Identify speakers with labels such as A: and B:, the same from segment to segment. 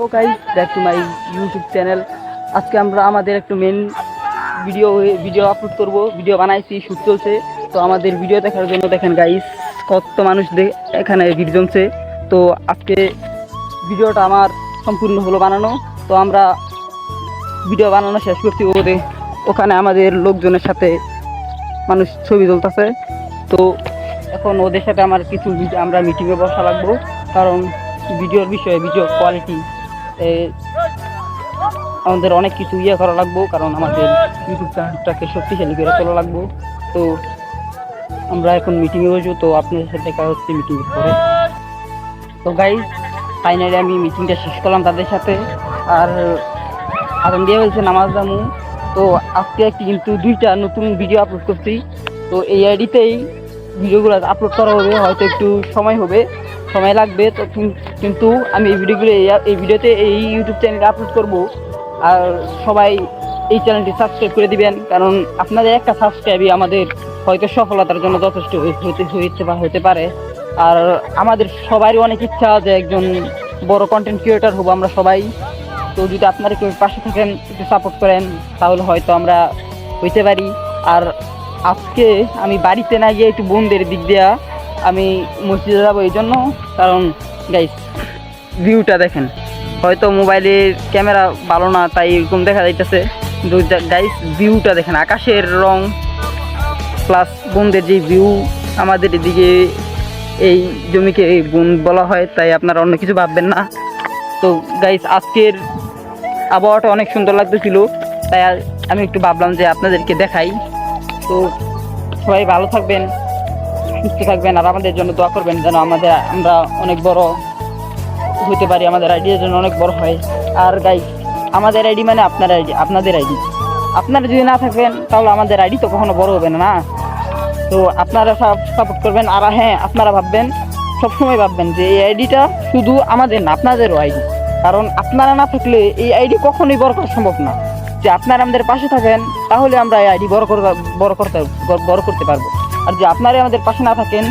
A: তো guys back to my YouTube channel আজকে আমরা আমাদের একটু মেন ভিডিও ভিডিও আপলোড করব। ভিডিও বানাইছি শ্যুট চলছে। তো আমাদের ভিডিও দেখার জন্য দেখেন গাইস কত মানুষ এখানে ভিড় জমছে। তো আজকে ভিডিওটা আমার সম্পূর্ণ হলো বানানো। তো আমরা ভিডিও বানানো শেষ করছি। ওদের ওখানে আমাদের লোকজনের সাথে মানুষ ছবি তুলতেছে। তো এখন ওদের সাথে আমার কিছু আমরা মিটিংয়ে বসা লাগবো। কারণ ভিডিওর বিষয়ে ভিডিও কোয়ালিটি আমাদের অনেক কিছু ইয়ে করা লাগবো, কারণ আমাদের ইউটিউব চ্যানেলটাকে শক্তিশালী করে তোলা লাগবো। তো আমরা এখন মিটিংয়ে বসবো তো আপনাদের সাথে দেখা হচ্ছে মিটিংয়ের পরে। তো গাইজ ফাইনালি আমি মিটিংটা শেষ করলাম তাদের সাথে। আর, আগাম দিয়ে বলছে নামাজ জামু তো আজকে একটি কিন্তু দুইটা নতুন ভিডিও আপলোড করছি। তো এই আইডিতেই ভিডিওগুলো আপলোড করা হবে, হয়তো একটু সময় হবে। সময় লাগবে, তো কিন্তু আমি এই ভিডিওগুলো, এই- ভিডিওতে এই ইউটিউব চ্যানেলে আপলোড করব। আর সবাই এই চ্যানেলটি সাবস্ক্রাইব করে দিবেন, কারণ আপনাদের একটা সাবস্ক্রাইবই আমাদের হয়তো সফলতার জন্য যথেষ্ট হতে হইতে পা- হতে পারে। আর আমাদের সবারই অনেক ইচ্ছা যে একজন বড় কন্টেন্ট ক্রিয়েটার হব আমরা সবাই। তো যদি আপনারা কেউ পাশে থাকেন, একটু সাপোর্ট করেন, তাহলে হয়তো আমরা হইতে পারি। আর আজকে আমি বাড়িতে না গিয়ে একটু বোনদের দিক দিয়া আমি মসজিদে যাব এই জন্য, কারণ গাইস ভিউটা দেখেন। হয়তো মোবাইলের ক্যামেরা ভালো না, তাই এরকম দেখা যাইতেছে। গাইস ভিউটা দেখেন, আকাশের রং প্লাস বোনদের যে ভিউ আমাদের এদিকে এই জমিকে বন বলা হয়, তাই আপনারা অন্য কিছু ভাববেন না। তো গাইস আজকের আবহাওয়াটা অনেক সুন্দর লাগতেছিল, তাই আমি একটু ভাবলাম যে আপনাদেরকে দেখাই। তো সবাই ভালো থাকবেন। সুস্থ থাকবেন আর আমাদের জন্য দোয়া করবেন যেন আমাদের, আমরা অনেক বড় হতে পারি, আমাদের আইডিয়ার জন্য অনেক বড় হয়। আর গাই আমাদের আইডি মানে আপনার আইডি, আপনাদের আইডি। আপনারা যদি না থাকবেন তাহলে আমাদের আইডি তো কখনো বড় হবে না না? তো আপনারা সাপোর্ট করবেন, আর হ্যাঁ আপনারা ভাববেন, সবসময় ভাববেন যে এই আইডিটা শুধু আমাদের না, আপনাদেরও আইডি। কারণ আপনারা না থাকলে এই আইডি কখনোই বড় করা সম্ভব না। যে আপনারা আমাদের পাশে থাকেন, তাহলে আমরা এই আইডি বড় করতে বড় করতে বড় করতে পারব। আর যে আপনারা আমাদের পাশে না থাকেন,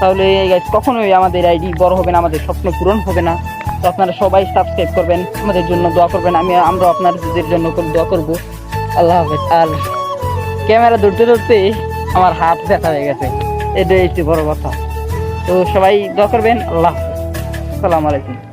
A: তাহলে guys কখনোই আমাদের আইডি বড় হবে না, আমাদের স্বপ্ন পূরণ হবে না। তো আপনারা সবাই সাবস্ক্রাইব করবেন, আমাদের জন্য দোয়া করবেন, আমি আমরা আপনাদের জন্য দোয়া করব। আল্লাহ হাফেজ। আর ক্যামেরা ধরতে ধরতে আমার হাত ব্যথা হয়ে গেছে। এটাই একটি বড় কথা। তো সবাই দোয়া করবেন, আল্লাহ হাফেজ। আসসালামু আলাইকুম।